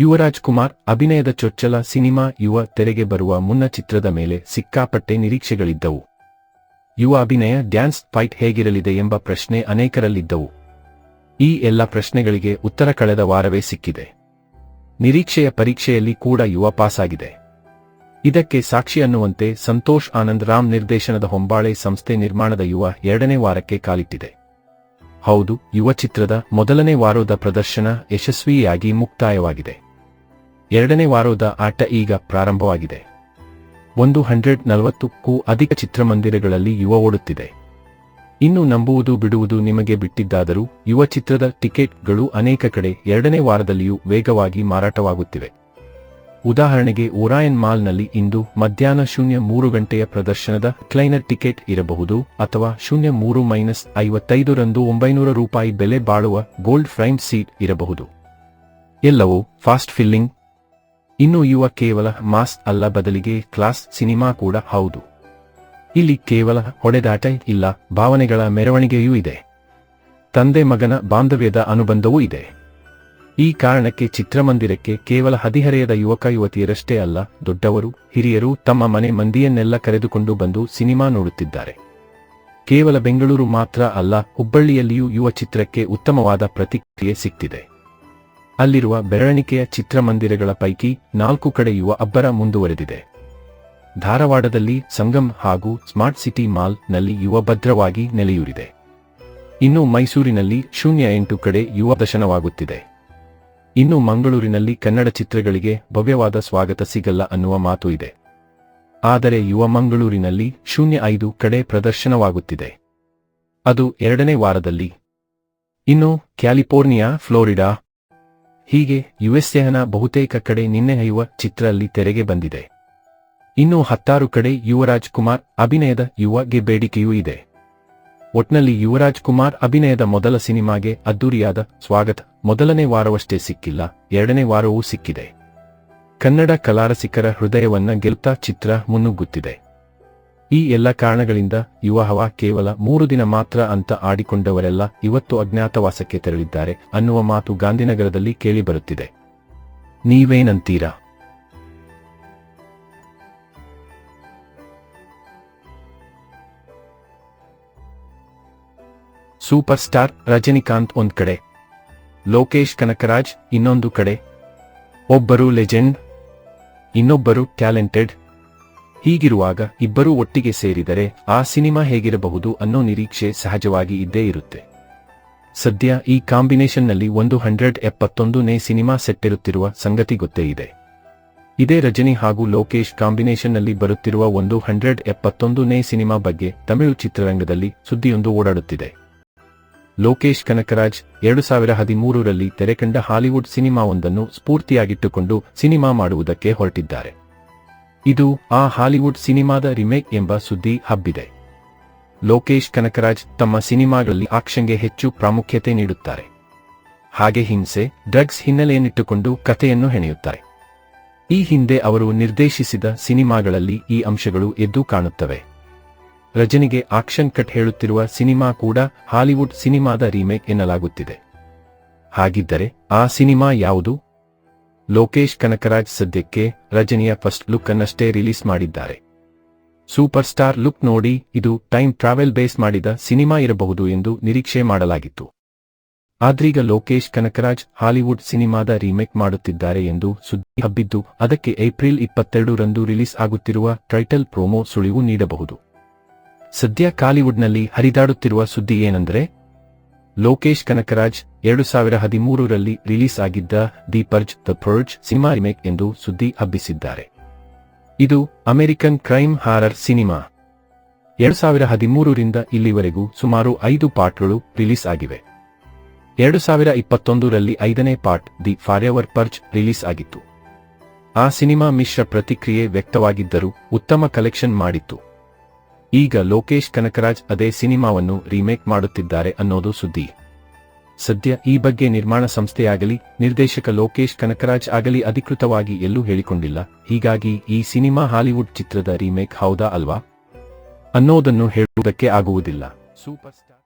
ಯುವರಾಜ್ ಕುಮಾರ್ ಅಭಿನಯದ ಚೊಚ್ಚಲ ಸಿನಿಮಾ ಯುವ ತೆರೆಗೆ ಬರುವ ಮುನ್ನ ಚಿತ್ರದ ಮೇಲೆ ಸಿಕ್ಕಾಪಟ್ಟೆ ನಿರೀಕ್ಷೆಗಳಿದ್ದವು. ಯುವ ಅಭಿನಯ ಡ್ಯಾನ್ಸ್ ಫೈಟ್ ಹೇಗಿರಲಿದೆ ಎಂಬ ಪ್ರಶ್ನೆ ಅನೇಕರಲ್ಲಿದ್ದವು. ಈ ಎಲ್ಲ ಪ್ರಶ್ನೆಗಳಿಗೆ ಉತ್ತರ ಕಳೆದ ವಾರವೇ ಸಿಕ್ಕಿದೆ. ನಿರೀಕ್ಷೆಯ ಪರೀಕ್ಷೆಯಲ್ಲಿ ಕೂಡ ಯುವ ಪಾಸಾಗಿದೆ. ಇದಕ್ಕೆ ಸಾಕ್ಷಿ ಅನ್ನುವಂತೆ ಸಂತೋಷ್ ಆನಂದ್ ರಾಮ್ ನಿರ್ದೇಶನದ ಹೊಂಬಾಳೆ ಸಂಸ್ಥೆ ನಿರ್ಮಾಣದ ಯುವ ಎರಡನೇ ವಾರಕ್ಕೆ ಕಾಲಿಟ್ಟಿದೆ. ಹೌದು, ಯುವ ಚಿತ್ರದ ಮೊದಲನೇ ವಾರದ ಪ್ರದರ್ಶನ ಯಶಸ್ವಿಯಾಗಿ ಮುಕ್ತಾಯವಾಗಿದೆ. ಎರಡನೇ ವಾರದ ಆಟ ಈಗ ಪ್ರಾರಂಭವಾಗಿದೆ. ಒಂದು ಹಂಡ್ರೆಡ್ ನಲವತ್ತಕ್ಕೂ ಅಧಿಕ ಚಿತ್ರಮಂದಿರಗಳಲ್ಲಿ ಯುವ ಓಡುತ್ತಿದೆ. ಇನ್ನು ನಂಬುವುದು ಬಿಡುವುದು ನಿಮಗೆ ಬಿಟ್ಟಿದ್ದಾದರೂ ಯುವ ಚಿತ್ರದ ಟಿಕೆಟ್ಗಳು ಅನೇಕ ಕಡೆ ಎರಡನೇ ವಾರದಲ್ಲಿಯೂ ವೇಗವಾಗಿ ಮಾರಾಟವಾಗುತ್ತಿವೆ. ಉದಾಹರಣೆಗೆ ಓರಾಯನ್ ಮಾಲ್ನಲ್ಲಿ ಇಂದು ಮಧ್ಯಾಹ್ನ ಶೂನ್ಯ ಮೂರು ಗಂಟೆಯ ಪ್ರದರ್ಶನದ ಕ್ಲೈನರ್ ಟಿಕೆಟ್ ಇರಬಹುದು ಅಥವಾ ಶೂನ್ಯ ಮೂರು ಮೈನಸ್ ಐವತ್ತೈದರಂದು ಒಂಬೈನೂರ ರೂಪಾಯಿ ಬೆಲೆ ಬಾಳುವ ಗೋಲ್ಡ್ ಫ್ರೈಮ್ ಸೀಟ್ ಇರಬಹುದು. ಎಲ್ಲವೂ ಫಾಸ್ಟ್ ಫಿಲ್ಲಿಂಗ್ ಇನ್ನು ಯುವ ಕೇವಲ ಮಾಸ್ ಅಲ್ಲ, ಬದಲಿಗೆ ಕ್ಲಾಸ್ ಸಿನಿಮಾ ಕೂಡ ಹೌದು. ಇಲ್ಲಿ ಕೇವಲ ಹೊಡೆದಾಟ ಇಲ್ಲ, ಭಾವನೆಗಳ ಮೆರವಣಿಗೆಯೂ ಇದೆ. ತಂದೆ ಮಗನ ಬಾಂಧವ್ಯದ ಅನುಬಂಧವೂ ಇದೆ. ಈ ಕಾರಣಕ್ಕೆ ಚಿತ್ರಮಂದಿರಕ್ಕೆ ಕೇವಲ ಹದಿಹರೆಯದ ಯುವಕ ಯುವತಿಯರಷ್ಟೇ ಅಲ್ಲ, ದೊಡ್ಡವರು, ಹಿರಿಯರು ತಮ್ಮ ಮನೆ ಮಂದಿಯನ್ನೆಲ್ಲ ಕರೆದುಕೊಂಡು ಬಂದು ಸಿನಿಮಾ ನೋಡುತ್ತಿದ್ದಾರೆ. ಕೇವಲ ಬೆಂಗಳೂರು ಮಾತ್ರ ಅಲ್ಲ, ಹುಬ್ಬಳ್ಳಿಯಲ್ಲಿಯೂ ಯುವ ಚಿತ್ರಕ್ಕೆ ಉತ್ತಮವಾದ ಪ್ರತಿಕ್ರಿಯೆ ಸಿಕ್ತಿದೆ. ಅಲ್ಲಿರುವ ಬೆರಳಿಕೆಯ ಚಿತ್ರಮಂದಿರಗಳ ಪೈಕಿ ನಾಲ್ಕು ಕಡೆ ಯುವ ಅಬ್ಬರ ಮುಂದುವರೆದಿದೆ. ಧಾರವಾಡದಲ್ಲಿ ಸಂಗಮ್ ಹಾಗೂ ಸ್ಮಾರ್ಟ್ ಸಿಟಿ ಮಾಲ್ನಲ್ಲಿ ಯುವ ಭದ್ರವಾಗಿ ನೆಲೆಯೂರಿದೆ. ಇನ್ನು ಮೈಸೂರಿನಲ್ಲಿ ಶೂನ್ಯ ಎಂಟು ಕಡೆ ಯುವ ದರ್ಶನವಾಗುತ್ತಿದೆ. ಇನ್ನು ಮಂಗಳೂರಿನಲ್ಲಿ ಕನ್ನಡ ಚಿತ್ರಗಳಿಗೆ ಭವ್ಯವಾದ ಸ್ವಾಗತ ಸಿಗಲ್ಲ ಅನ್ನುವ ಮಾತು ಇದೆ. ಆದರೆ ಯುವ ಮಂಗಳೂರಿನಲ್ಲಿ ಶೂನ್ಯ ಐದು ಕಡೆ ಪ್ರದರ್ಶನವಾಗುತ್ತಿದೆ. ಅದು ಎರಡನೇ ವಾರದಲ್ಲಿ. ಇನ್ನು ಕ್ಯಾಲಿಫೋರ್ನಿಯಾ, ಫ್ಲೋರಿಡಾ ಹೀಗೆ ಯುಎಸ್ಎನ ಬಹುತೇಕ ಕಡೆ ನಿನ್ನೆ ಯುವ ಚಿತ್ರ ಅಲ್ಲಿ ತೆರೆಗೆ ಬಂದಿದೆ. ಇನ್ನು ಹತ್ತಾರು ಕಡೆ ಯುವರಾಜ್ ಕುಮಾರ್ ಅಭಿನಯದ ಯುವಗೆ ಬೇಡಿಕೆಯೂ ಇದೆ. ಒಟ್ನಲ್ಲಿ ಯುವರಾಜ್ ಕುಮಾರ್ ಅಭಿನಯದ ಮೊದಲ ಸಿನಿಮಾಗೆ ಅದ್ದೂರಿಯಾದ ಸ್ವಾಗತ, ಮೊದಲನೇ ವಾರವಷ್ಟೇ ಸಿಕ್ಕಿಲ್ಲ, ಎರಡನೇ ವಾರವೂ ಸಿಕ್ಕಿದೆ. ಕನ್ನಡ ಕಲಾರಸಿಕರ ಹೃದಯವನ್ನ ಗೆಲ್ತಾ ಚಿತ್ರ ಮುನ್ನುಗ್ಗುತ್ತಿದೆ. ಈ ಎಲ್ಲ ಕಾರಣಗಳಿಂದ ಯುವ ಹವಾ ಕೇವಲ ಮೂರು ದಿನ ಮಾತ್ರ ಅಂತ ಆಡಿಕೊಂಡವರೆಲ್ಲ ಇವತ್ತು ಅಜ್ಞಾತವಾಸಕ್ಕೆ ತೆರಳಿದ್ದಾರೆ ಅನ್ನುವ ಮಾತು ಗಾಂಧಿನಗರದಲ್ಲಿ ಕೇಳಿಬರುತ್ತಿದೆ ನೀವೇನಂತೀರಾ? ಸೂಪರ್ ಸ್ಟಾರ್ ರಜನಿಕಾಂತ್ ಒಂದ್ ಕಡೆ, ಲೋಕೇಶ್ ಕನಕರಾಜ್ ಇನ್ನೊಂದು ಕಡೆ, ಒಬ್ಬರು ಲೆಜೆಂಡ್, ಇನ್ನೊಬ್ಬರು ಟ್ಯಾಲೆಂಟೆಡ್ ಹೀಗಿರುವಾಗ ಇಬ್ಬರೂ ಒಟ್ಟಿಗೆ ಸೇರಿದರೆ ಆ ಸಿನಿಮಾ ಹೇಗಿರಬಹುದು ಅನ್ನೋ ನಿರೀಕ್ಷೆ ಸಹಜವಾಗಿ ಇದ್ದೇ ಇರುತ್ತೆ. ಸದ್ಯ ಈ ಕಾಂಬಿನೇಷನ್ನಲ್ಲಿ ಒಂದು ಹಂಡ್ರೆಡ್ ಎಪ್ಪತ್ತೊಂದನೇ ಸಿನಿಮಾ ಸೆಟ್ಟಿರುತ್ತಿರುವ ಸಂಗತಿ ಗೊತ್ತೇ ಇದೆ. ಇದೇ ರಜನಿ ಹಾಗೂ ಲೋಕೇಶ್ ಕಾಂಬಿನೇಷನ್ನಲ್ಲಿ ಬರುತ್ತಿರುವ ಒಂದು ಹಂಡ್ರೆಡ್ ಎಪ್ಪತ್ತೊಂದನೇ ಸಿನಿಮಾ ಬಗ್ಗೆ ತಮಿಳು ಚಿತ್ರರಂಗದಲ್ಲಿ ಸುದ್ದಿಯೊಂದು ಓಡಾಡುತ್ತಿದೆ. ಲೋಕೇಶ್ ಕನಕರಾಜ್ ಎರಡು ಸಾವಿರ ಹದಿಮೂರರಲ್ಲಿ ತೆರೆಕಂಡ ಹಾಲಿವುಡ್ ಸಿನಿಮಾವೊಂದನ್ನು ಸ್ಫೂರ್ತಿಯಾಗಿಟ್ಟುಕೊಂಡು ಸಿನಿಮಾ ಮಾಡುವುದಕ್ಕೆ ಹೊರಟಿದ್ದಾರೆ. ಇದು ಆ ಹಾಲಿವುಡ್ ಸಿನಿಮಾದ ರಿಮೇಕ್ ಎಂಬ ಸುದ್ದಿ ಹಬ್ಬಿದೆ. ಲೋಕೇಶ್ ಕನಕರಾಜ್ ತಮ್ಮ ಸಿನಿಮಾಗಳಲ್ಲಿ ಆಕ್ಷನ್ಗೆ ಹೆಚ್ಚು ಪ್ರಾಮುಖ್ಯತೆ ನೀಡುತ್ತಾರೆ. ಹಾಗೆ ಹಿಂಸೆ, ಡ್ರಗ್ಸ್ ಹಿನ್ನೆಲೆಯನ್ನಿಟ್ಟುಕೊಂಡು ಕಥೆಯನ್ನು ಹೆಣೆಯುತ್ತಾರೆ. ಈ ಹಿಂದೆ ಅವರು ನಿರ್ದೇಶಿಸಿದ ಸಿನಿಮಾಗಳಲ್ಲಿ ಈ ಅಂಶಗಳು ಎದ್ದು ಕಾಣುತ್ತವೆ. ರಜನಿಗೆ ಆಕ್ಷನ್ ಕಟ್ ಹೇಳುತ್ತಿರುವ ಸಿನಿಮಾ ಕೂಡ ಹಾಲಿವುಡ್ ಸಿನಿಮಾದ ರೀಮೇಕ್ ಎನ್ನಲಾಗುತ್ತಿದೆ. ಹಾಗಿದ್ದರೆ ಆ ಸಿನಿಮಾ ಯಾವುದು? ಲೋಕೇಶ್ ಕನಕರಾಜ್ ಸದ್ಯಕ್ಕೆ ರಜನಿಯ ಫಸ್ಟ್ ಲುಕ್ ಅನ್ನಷ್ಟೇ ರಿಲೀಸ್ ಮಾಡಿದ್ದಾರೆ. ಸೂಪರ್ ಸ್ಟಾರ್ ಲುಕ್ ನೋಡಿ, ಇದು ಟೈಮ್ ಟ್ರಾವೆಲ್ ಬೇಸ್ ಮಾಡಿದ ಸಿನಿಮಾ ಇರಬಹುದು ಎಂದು ನಿರೀಕ್ಷೆ ಮಾಡಲಾಗಿತ್ತು. ಆದ್ರೀಗ ಲೋಕೇಶ್ ಕನಕರಾಜ್ ಹಾಲಿವುಡ್ ಸಿನಿಮಾದ ರೀಮೇಕ್ ಮಾಡುತ್ತಿದ್ದಾರೆ ಎಂದು ಸುದ್ದಿ ಹಬ್ಬಿದ್ದು, ಅದಕ್ಕೆ ಏಪ್ರಿಲ್ ಇಪ್ಪತ್ತೆರಡರಂದು ರಿಲೀಸ್ ಆಗುತ್ತಿರುವ ಟೈಟಲ್ ಪ್ರೋಮೋ ಸುಳಿವು ನೀಡಬಹುದು. ಸದ್ಯ ಕಾಲಿವುಡ್ನಲ್ಲಿ ಹರಿದಾಡುತ್ತಿರುವ ಸುದ್ದಿ ಏನಂದ್ರೆ ಲೋಕೇಶ್ ಕನಕರಾಜ್ ಎರಡು ಸಾವಿರ ಹದಿಮೂರರಲ್ಲಿ ರಿಲೀಸ್ ಆಗಿದ್ದ the purge, the purge cinema remake ಎಂದು ಸುದ್ದಿ ಹಬ್ಬಿಸಿದ್ದಾರೆ. ಇದು ಅಮೆರಿಕನ್ ಕ್ರೈಮ್ ಹಾರರ್ ಸಿನಿಮಾ. ಎರಡು ಸಾವಿರ ಹದಿಮೂರರಿಂದ ಇಲ್ಲಿವರೆಗೂ ಸುಮಾರು ಐದು ಪಾರ್ಟ್ಗಳು ರಿಲೀಸ್ ಆಗಿವೆ. ಎರಡು ಸಾವಿರ ಇಪ್ಪತ್ತೊಂದರಲ್ಲಿ ಐದನೇ part, the forever purge, release ಆಗಿತ್ತು. ಆ ಸಿನಿಮಾ ಮಿಶ್ರ ಪ್ರತಿಕ್ರಿಯೆ ವ್ಯಕ್ತವಾಗಿದ್ದರೂ ಉತ್ತಮ ಕಲೆಕ್ಷನ್ ಮಾಡಿತ್ತು. ಈಗ ಲೋಕೇಶ್ ಕನಕರಾಜ್ ಅದೇ ಸಿನಿಮಾವನ್ನು ರೀಮೇಕ್ ಮಾಡುತ್ತಿದ್ದಾರೆ ಅನ್ನೋದು ಸುದ್ದಿ. ಸದ್ಯ ಈ ಬಗ್ಗೆ ನಿರ್ಮಾಣ ಸಂಸ್ಥೆಯಾಗಲಿ, ನಿರ್ದೇಶಕ ಲೋಕೇಶ್ ಕನಕರಾಜ್ ಆಗಲಿ ಅಧಿಕೃತವಾಗಿ ಎಲ್ಲೂ ಹೇಳಿಕೊಂಡಿಲ್ಲ. ಹೀಗಾಗಿ ಈ ಸಿನಿಮಾ ಹಾಲಿವುಡ್ ಚಿತ್ರದ ರೀಮೇಕ್ ಹೌದಾ ಅಲ್ವಾ? ಅನ್ನೋದನ್ನು ಹೇಳುವುದಕ್ಕೆ ಆಗುವುದಿಲ್ಲ. Super star